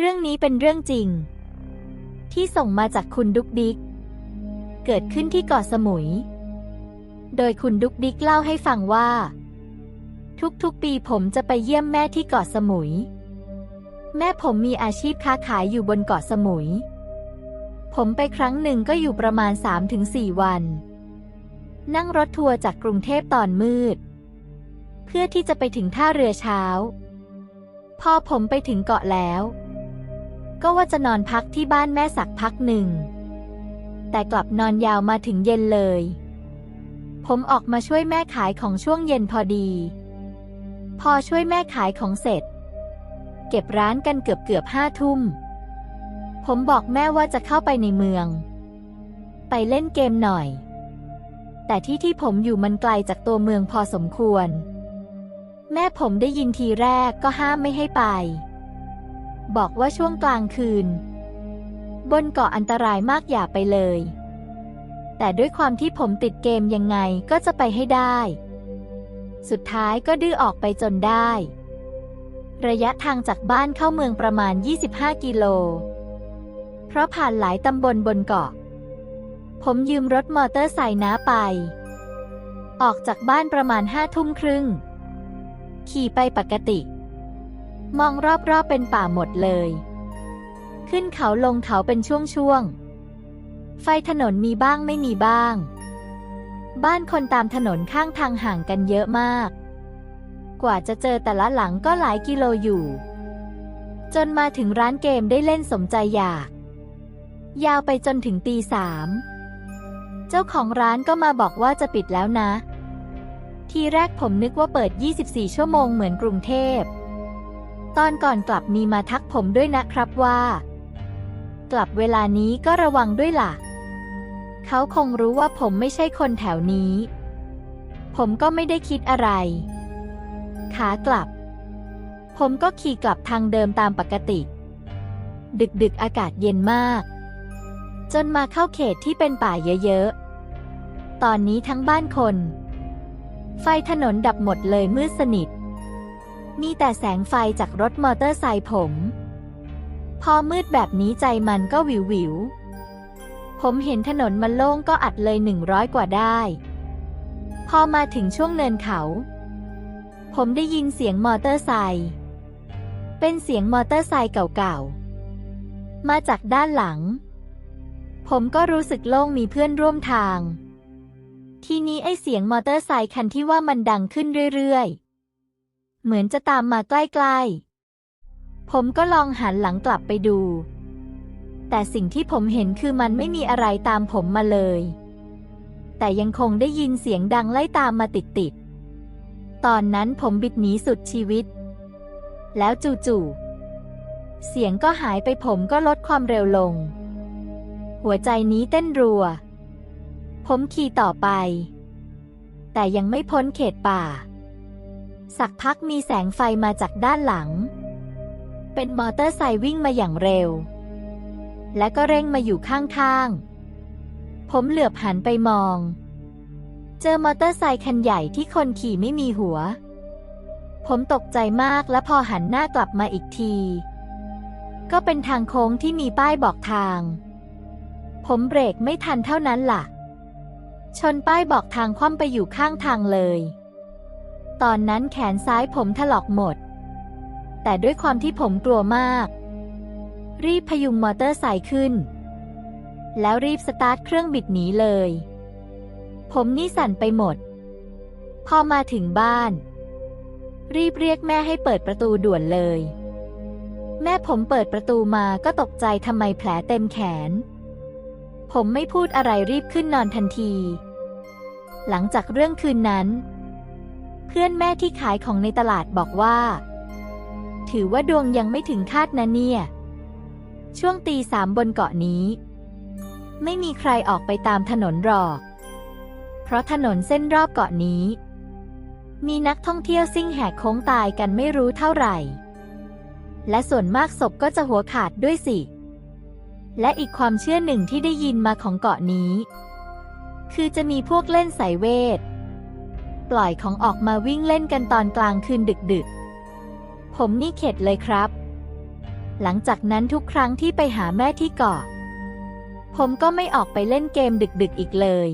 เรื่องนี้เป็นเรื่องจริง ที่ส่งมาจากคุณดุกดิก เกิดขึ้นที่เกาะสมุย โดยคุณดุกดิกเล่าให้ฟังว่า ทุกๆปีผมจะไปเยี่ยมแม่ที่เกาะสมุย แม่ผมมีอาชีพค้าขายอยู่บนเกาะสมุย ผมไปครั้งหนึ่งก็อยู่ประมาณ 3-4 วัน นั่งรถทัวร์จากกรุงเทพตอนมืด เพื่อที่จะไปถึงท่าเรือเช้า พอผมไปถึงเกาะแล้ว ก็ว่าจะนอนพักที่บ้านแม่สักพักหนึ่ง แต่กลับนอนยาวมาถึงเย็นเลย ผมออกมาช่วยแม่ขายของช่วงเย็นพอดี พอช่วยแม่ขายของเสร็จ เก็บร้านกันเกือบเกือบห้าทุ่ม ผมบอกแม่ว่าจะเข้าไปในเมือง ไปเล่นเกมหน่อย แต่ที่ที่ผมอยู่มันไกลจากตัวเมืองพอสมควร แม่ผมได้ยินทีแรกก็ห้ามไม่ให้ไป บอกว่าช่วงกลางคืน บนเกาะอันตรายมากอย่าไปเลย แต่ด้วยความที่ผมติดเกมยังไงก็จะไปให้ได้ สุดท้ายก็ดื้อออกไปจนได้ ระยะทางจากบ้านเข้าเมืองประมาณ 25 กิโล เพราะผ่านหลายตำบลบนเกาะ ผมยืมรถมอเตอร์ไซค์น้าไป ออกจากบ้านประมาณห้าทุ่มครึ่ง ขี่ไปปกติ มองรอบๆเป็นป่าหมดเลย ขึ้นเขาลงเขาเป็นช่วงๆ ไฟถนนมีบ้างไม่มีบ้าง บ้านคนตามถนนข้างทางห่างกันเยอะมาก กว่าจะเจอแต่ละหลังก็หลายกิโลอยู่ จนมาถึงร้านเกมได้เล่นสมใจอยาก ยาวไปจนถึงตีสาม เจ้าของร้านก็มาบอกว่าจะปิดแล้วนะ ทีแรกผมนึกว่าเปิด 24 ชั่วโมงเหมือนกรุงเทพ ตอนก่อนกลับมีมาทักผมด้วยนะครับว่า กลับเวลานี้ก็ระวังด้วยล่ะ เขาคงรู้ว่าผมไม่ใช่คนแถวนี้ ผมก็ไม่ได้คิดอะไร ขากลับ ผมก็ขี่กลับทางเดิมตามปกติ ดึกๆอากาศเย็นมาก จนมาเข้าเขตที่เป็นป่าเยอะๆ ตอนนี้ทั้งบ้านคน ไฟถนนดับหมดเลยมืดสนิท มีแต่แสงไฟจากรถมอเตอร์ไซค์ผม พอมืดแบบนี้ใจมันก็วิววิว ผมเห็นถนนมันโล่งก็อัดเลยหนึ่งร้อยกว่าได้ พอมาถึงช่วงเนินเขา ผมได้ยินเสียงมอเตอร์ไซค์เป็นเสียงมอเตอร์ไซค์เก่าๆ มาจากด้านหลัง ผมก็รู้สึกโล่งมีเพื่อนร่วมทาง ทีนี้ไอเสียงมอเตอร์ไซค์คันที่ว่ามันดังขึ้นเรื่อยๆ เหมือนจะตามมาใกล้ๆ ผมก็ลองหันหลังกลับไปดู แต่สิ่งที่ผมเห็นคือมันไม่มีอะไรตามผมมาเลย แต่ยังคงได้ยินเสียงดังไล่ตามมาติดๆ ตอนนั้นผมบิดหนีสุดชีวิต แล้วจู่ๆ เสียงก็หายไปผมก็ลดความเร็วลง หัวใจนี้เต้นรัว ผมขี่ต่อไป แต่ยังไม่พ้นเขตป่า สักพักมีแสงไฟมาจากด้านหลัง เป็นมอเตอร์ไซค์วิ่งมาอย่างเร็ว และก็เร่งมาอยู่ข้างๆ ผมเหลือบหันไปมอง เจอมอเตอร์ไซค์คันใหญ่ที่คนขี่ไม่มีหัว ผมตกใจมากและพอหันหน้ากลับมาอีกที ก็เป็นทางโค้งที่มีป้ายบอกทาง ผมเบรกไม่ทันเท่านั้นล่ะ ชนป้ายบอกทางคว่ำไปอยู่ข้างทางเลย ตอนนั้นแขนซ้ายผมถลอกหมด แต่ด้วยความที่ผมกลัวมาก รีบพยุงมอเตอร์ไซค์ขึ้น แล้วรีบสตาร์ทเครื่องบิดหนีเลย ผมนี่สั่นไปหมด พอมาถึงบ้าน รีบเรียกแม่ให้เปิดประตูด่วนเลย แม่ผมเปิดประตูมาก็ตกใจทำไมแผลเต็มแขน ผมไม่พูดอะไรรีบขึ้นนอนทันที หลังจากเรื่องคืนนั้น เพื่อนแม่ที่ขายของในตลาดบอกว่า ถือว่าดวงยังไม่ถึงคาดนะเนี่ย ช่วงตีสามบนเกาะนี้ ไม่มีใครออกไปตามถนนหรอก เพราะถนนเส้นรอบเกาะนี้ มีนักท่องเที่ยวซิ่งแหกโค้งตายกันไม่รู้เท่าไหร่ และส่วนมากศพก็จะหัวขาดด้วยสิ และอีกความเชื่อหนึ่งที่ได้ยินมาของเกาะนี้ คือจะมีพวกเล่นสายเวท ปล่อยของออกมาวิ่งเล่นกันตอนกลางคืนดึกๆ ผมนี่เข็ดเลยครับ หลังจากนั้นทุกครั้งที่ไปหาแม่ที่เกาะ ผมก็ไม่ออกไปเล่นเกมดึกๆอีกเลย